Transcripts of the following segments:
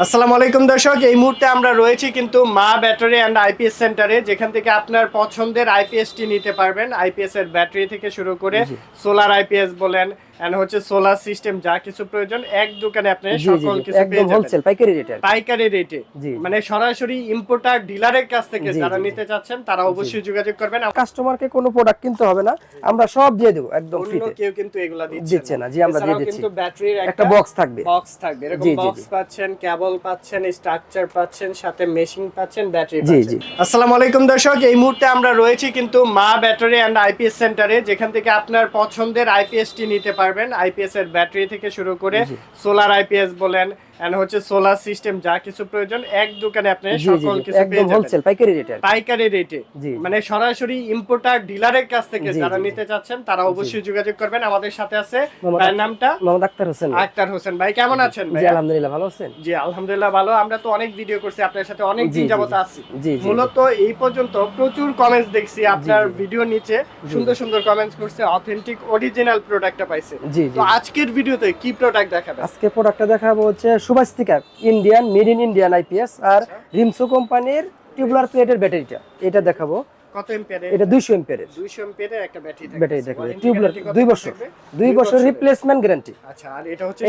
আসসালামু আলাইকুম দর্শক এই মুহূর্তে আমরা রয়েছি কিন্তু মা ব্যাটারি অ্যান্ড আইপিএস সেন্টারে যেখান থেকে আপনার পছন্দের আইপিএসটি নিতে পারবেন। আইপিএস এর ব্যাটারি থেকে শুরু করে সোলার আইপিএস বলেন এন্ড হচ্ছে সোলার সিস্টেম যা কিছু প্রয়োজন এক দোকানে আপনি সকল কিছু একদম হোলসেল পাইকারি রেটে পাইকারি রেটে মানে সরাসরি ইম্পোর্টার ডিলারের কাছ থেকে যারা। নিতে চাচ্ছেন তারা অবশ্যই যোগাযোগ করবেন। কাস্টমারকে কোনো প্রোডাক্ট কিনতে হবে না। আমরা সব দিয়ে দেবো একদম ফ্রিতে কেউ কিন্তু এগুলা দিচ্ছে না, জি, আমরা দিয়ে দিচ্ছি। কিন্তু ব্যাটারির একটা বক্স থাকবে। বক্স থাকবে। এরকম বক্স পাচ্ছেন কেবল পাচ্ছেন স্ট্রাকচার পাচ্ছেন সাথে মেশিং পাচ্ছেন ব্যাটারি পাচ্ছেন। আসসালামু আলাইকুম দর্শক। এই মুহূর্তে আমরা রয়েছি কিন্তু মা ব্যাটারি অ্যান্ড আইপিএস সেন্টারে যেখান থেকে আপনার পছন্দের আইপিএসটি নিতে পারবেন। আইপিএস এর ব্যাটারি থেকে শুরু করে। সোলার আইপিএস বলেন এন্ড হচ্ছে সোলার সিস্টেম যা কিছু প্রয়োজন এক দোকানে আপনি সকল কিছু পেয়ে একদম হোলসেল পাইকারি রেটে পাইকারি রেটে মানে সরাসরি ইম্পোর্টার ডিলারের কাছ থেকে যারা। নিতে চাচ্ছেন তারা অবশ্যই যোগাযোগ করবেন। আমাদের সাথে আছে ভাইয়ের নামটা মোহাম্মদ আক্তার হোসেন আক্তার হোসেন ভাই। কেমন আছেন ভাই আলহামদুলিল্লাহ ভালো আছেন? জি আলহামদুলিল্লাহ ভালো। আমরা তো অনেক ভিডিও করছি আপনার সাথে অনেক দিন যাবত আছি। মূলত এই পর্যন্ত প্রচুর কমেন্টস দেখছি আপনার ভিডিও নিচে। সুন্দর সুন্দর কমেন্টস করছে অথেন্টিক অরিজিনাল প্রোডাক্টটা পাইছে। তো আজকের ভিডিওতে কি প্রোডাক্ট দেখাবে আজকে প্রোডাক্টটা দেখাবো হচ্ছে সুভাষিকা Indian made in Indian IPS আর রিমসো কোম্পানির টিউবুলার প্লেটের ব্যাটারিটা এটা দেখাবো। কত এম্পিয়ারের এটা দুইশো এম্পিয়ারের 200 এম্পিয়ারের একটা ব্যাটারি ব্যাটারি টিউবুলার দুই বছর। দুই বছর রিপ্লেসমেন্ট গ্যারান্টি আচ্ছা আর এটা হচ্ছে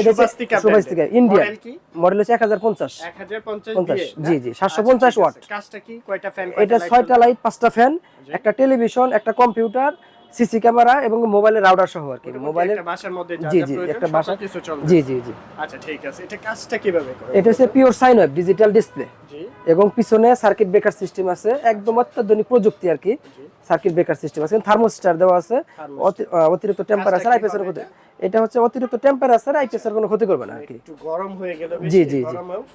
সুভাস্তিকা ইন্ডিয়ান মডেল হচ্ছে এক হাজার পঞ্চাশ। 1050 দিয়ে? জি, জি, 750 ওয়াট। কাজটা কি? কয়টা ফ্যান এটা ছয়টা লাইট পাঁচটা ফ্যান একটা টেলিভিশন একটা কম্পিউটার সিসি ক্যামেরা এবং মোবাইলের রাউটার সহ আর কি। মোবাইলের বাসার মধ্যে জি, জি, একটা বাসা- কিছু চলবে। জি জি জি। আচ্ছা ঠিক আছে। এটা কাজটা কীভাবে করে এটা হচ্ছে pure sine wave digital display এবং পিছনে সার্কিট ব্রেকার সিস্টেম আছে। একদম অত্যাধুনিক প্রযুক্তি আর কি। সার্কিট ব্রেকার সিস্টেম আছে। থার্মোস্টার দেওয়া আছে। অতিরিক্ত টেম্পারেচার আইপিএস এর ক্ষতি এটা হচ্ছে অতিরিক্ত টেম্পারেচার আইপিএস এর কোনো ক্ষতি করবে না আর কি। একটু গরম হয়ে গেলে জি, বেশি জি।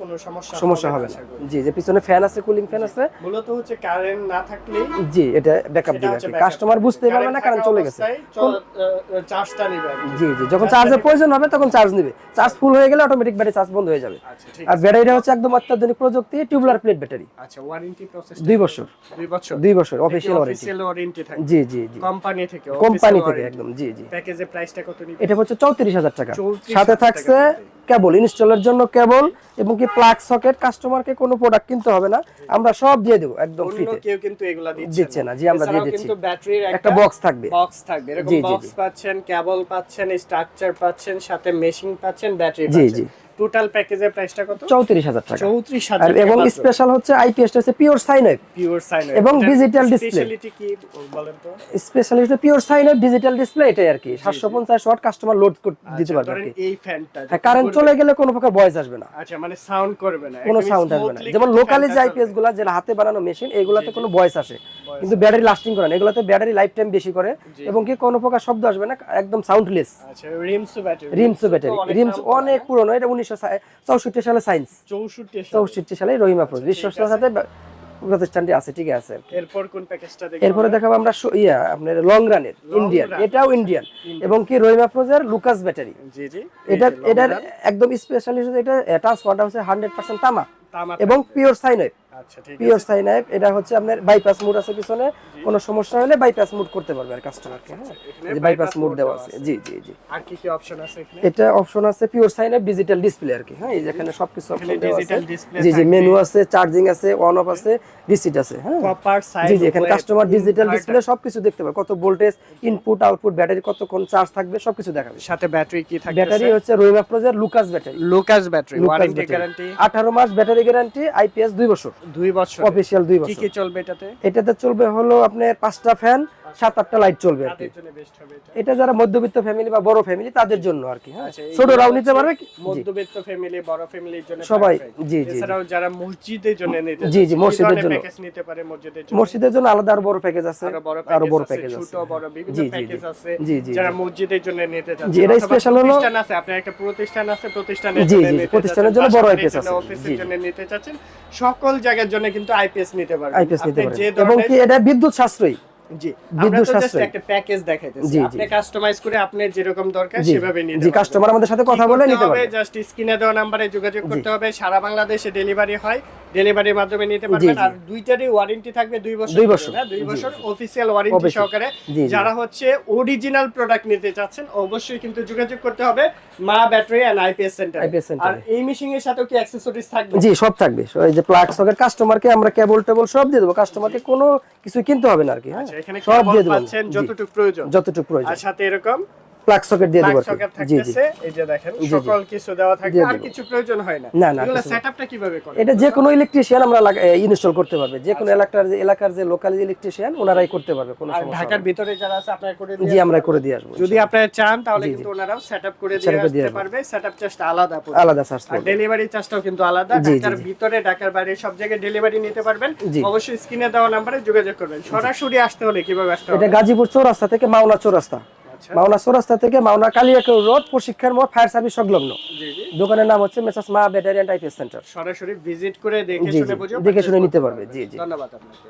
কোনো সমস্যা সমস্যা হবে না। জি যে পিছনে ফ্যান আছে কুলিং ফ্যান আছে। মূলত হচ্ছে কারেন্ট না থাকলে জি এটা ব্যাকআপ দিবে আর কি। কাস্টমার বুঝতে পারবে না কারণ চলে গেছে। চার্জটা নিবে জি জি যখন চার্জের প্রয়োজন হবে তখন চার্জ নেবে। চার্জ ফুল হয়ে গেলে অটোমেটিক ব্যাটারি চার্জ বন্ধ হয়ে যাবে। আচ্ছা আর ব্যাটারিটা হচ্ছে একদম অত্যাধুনিক প্রযুক্তি। Tubular plate battery. আচ্ছা ওয়ারেন্টি প্রসেস দুই বছর। দুই বছর? দুই বছর অফিসিয়াল ওয়ারেন্টি অফিসিয়াল ওয়ারেন্টি থাকে জি জি জি। কোম্পানি থেকে কোম্পানি থেকে একদম জি জি। প্যাকেজের প্রাইসটা কত নিবে? এটা হচ্ছে চৌত্রিশ হাজার টাকা। সাথে থাকছে কেবল ইনস্টলের জন্য কেবল এবং কি প্লাগ সকেট। কাস্টমারকে কোনো প্রোডাক্ট কিনতে হবে না। আমরা সব দিয়ে দেবো একদম অন্য ফ্রিতে কেউ কিন্তু এগুলা দিচ্ছে না, জি, আমরা দিয়ে দিচ্ছি। কিন্তু ব্যাটারির একটা বক্স থাকবে। বক্স থাকবে। এরকম বক্স পাচ্ছেন কেবল পাচ্ছেন স্ট্রাকচার পাচ্ছেন সাথে মেশিং পাচ্ছেন ব্যাটারি জি, পাচ্ছেন। জি। টোটাল প্যাকেজের প্রাইসটা কত? চৌত্রিশ হাজার টাকা। চৌত্রিশ আর হাজার এবং স্পেশাল হচ্ছে আইপিএস হচ্ছে পিওর সাইন পিওর সাইন এবং ডিজিটাল display। স্পেশালিটি কি বলেন তো? Specialist pure sine digital display এটাই আর কি। সাতশো পঞ্চাশ ওয়াট কাস্টমার লোড দিতে আচ্ছা, পারবে আর কি। এই ফ্যানটা হ্যাঁ কারেন্ট চলে গেলে কোনো প্রকার ভয়েস আসবে না। আচ্ছা মানে সাউন্ড করবে না। কোনো সাউন্ড আসবে না। যেমন লোকালি যে আইপিএসগুলা যেটা হাতে বানানো মেশিন এগুলাতে কোনো ভয়েস আসে। কিন্তু ব্যাটারি লাস্টিং করে না। এগুলাতে ব্যাটারি লাইফ টাইম বেশি করে। এবং কি কোনো প্রকার শব্দ আসবে না একদম সাউন্ডলেস আচ্ছা রিমস ব্যাটারি রিমস ব্যাটারি রিমস অনেক পুরনো। এটা উনিশশো চৌষট্টি সালে সায়েন্স। চৌষট্টি সালে। রহিমা প্রোজ আচ্ছা, সাথে প্রতিষ্ঠানটি আছে ঠিক আছে। এরপর কোন প্যাকেজটা দেখব এরপরে দেখাবো আমরা ইয়া আপনার লং রানের ইন্ডিয়ান এটাও ইন্ডিয়ান এবং কি রহিমা প্রোজের লুকাস ব্যাটারি জি জি। এটা এটার একদম স্পেশালিস্ট এটা ট্রান্সপোর্ট হচ্ছে হান্ড্রেড পার্সেন্ট তামা। তামা এবং পিওর সাইনাইড আচ্ছা ঠিক পিওর আছে। সাইনাইড এটা হচ্ছে আপনার বাইপাস মুড আছে পিছনে। কোনো সমস্যা হলে বাইপাস মুড করতে পারবে আর কাস্টমারকে হ্যাঁ? এখানে বাইপাস মুড দেওয়া দেওয়া আছে। আছে। জি জি জি। আর কি কি অপশন আছে এখানে? এটা অপশন আছে পিওর সাইনাইড ডিজিটাল ডিসপ্লে আর কি হ্যাঁ? এই যেখানে সবকিছু অপশন দেওয়া আছে। জি জি মেনু আছে চার্জিং আছে অন অফ আছে রিসিট আছে হ্যাঁ? কপার সাইজ জি জি এখানে কাস্টমার ডিজিটাল ডিসপ্লে সবকিছু দেখতে পাবে। কত ভোল্টেজ ইনপুট আউটপুট ব্যাটারি কতক্ষণ চার্জ থাকবে সবকিছু দেখাবে। সাথে ব্যাটারি কি থাকবে ব্যাটারি হচ্ছে প্রোজের Lucas battery Lucas battery warranty guarantee 18 মাস ব্যাটারি গ্যারান্টি আইপিএস 2 বছর। দুই বছর অফিসিয়াল দুই বছর কি কি চলবে এটাতে? এটাতে চলবে হলো আপনার পাঁচটা ফ্যান সাত আটটা লাইট চলবে আর এটা। যারা মধ্যবিত্ত ফ্যামিলি বা বড় ফ্যামিলি তাদের জন্য আর কি হ্যাঁ। আচ্ছা, ছোটরাও নিতে পারবে কি- মধ্যবিত্ত ফ্যামিলি বড় ফ্যামিলির জন্য সবাই, জি, জি। এছাড়াও যারা মসজিদের জন্য নিতে জি, জি, মসজিদের জন্য। প্যাকেজ নিতে পারে মসজিদের জন্য। মসজিদের জন্য আলাদা আরও বড় প্যাকেজ আছে আরও বড় প্যাকেজ আছে ছোট বড় বিভিন্ন প্যাকেজ আছে জি, জি, যারা মসজিদের জন্য নিতে চাচ্ছে জি, এটা special হলো- প্রতিষ্ঠান আছে আপনার একটা প্রতিষ্ঠান আছে প্রতিষ্ঠানের জন্য জি, নিতে প্রতিষ্ঠানের জন্য বড় আছে। অফিসের জন্য নিতে চাচ্ছেন সকল জায়গার জন্য কিন্তু আইপিএস নিতে পারবেন। আইপিএস নিতে আপনি পারে এবং কি এটা বিদ্যুৎ সাশ্রয়ী? জি আমরা বিদ্যুৎ তো একটা প্যাকেজ দেখাইতেছি। জি, জি। আপনি কাস্টমাইজ করে আপনি যেরকম দরকার সেভাবে নিতে জি কাস্টমার আমাদের সাথে কথা বলে নিতে পারবে। জাস্ট স্ক্রিনে দেওয়া নম্বরে যোগাযোগ করতে হবে। সারা বাংলাদেশে ডেলিভারি হয়। ডেলিভারির মাধ্যমে নিতে পারবেন। আর দুইটারই ওয়ারেন্টি থাকবে দুই বছর দুই বছর। দুই বছর অফিসিয়াল ওয়ারেন্টি সহকারে জি, জি। যারা হচ্ছে অরিজিনাল প্রোডাক্ট নিতে চাচ্ছেন অবশ্যই কিন্তু যোগাযোগ করতে হবে Maa battery and IPS center আর এই মেশিং এর কি অ্যাকসেসরিজ থাকবে? জি সব থাকবে। এই যে প্লাগ সকেট কাস্টমারকে আমরা কেবল টেবল সব দিয়ে দেবো। কাস্টমারকে কোনো কিছু কিনতে হবে না আর কি হ্যাঁ? আচ্ছা এখানে সব দিয়ে দেবেন পাচ্ছেন যতটুকু প্রয়োজন। যতটুকু প্রয়োজন। আর সাথে এরকম প্লাগ সকেট দিয়ে দেবো জি জি। এই যে দেখেন সকল কিছু দেওয়া দিয়ে আর কিছু প্রয়োজন হয় না। না, না, এগুলো সেটআপটা কীভাবে করে এটা যে কোনো ইলেকট্রিশিয়ান আমরা ইনস্টল করতে পারবে। যে কোনো এলাকার যে এলাকার যে লোকাল ইলেকট্রিশিয়ান ওনারাই করতে পারবে কোনো সমস্যা ঢাকার ভিতরে যারা আছে আপনারা করে। জি আমরা করে দিয়ে আসব যদি আপনারা চান তাহলে কিন্তু ওনারাও সেটআপ করে দিয়ে আসতে পারবে। সেটআপ চার্জটা আলাদা পড়বে। আলাদা চার্জ আর ডেলিভারি চার্জটাও কিন্তু আলাদা। ঢাকার ভিতরে ঢাকার বাইরে সব জায়গায় ডেলিভারি নিতে পারবেন। অবশ্যই স্ক্রিনে দেওয়া নম্বরে যোগাযোগ করবেন। সরাসরি আসতে হলে কীভাবে আসতে এটা হবে? গাজীপুর চৌরাস্তা থেকে মাওনা চৌরাস্তা। আচ্ছা মাওনা চৌরাস্তা থেকে মাওনা কালিয়াকে রোড প্রশিক্ষণ মোড় ফায়ার সার্ভিস সংলগ্ন দোকানের নাম হচ্ছে messrs Maa battery and IPS center সরাসরি ভিজিট করে দেখে শুনে। বুঝে দেখে শুনে নিতে পারবে। জি, জি। ধন্যবাদ আপনাকে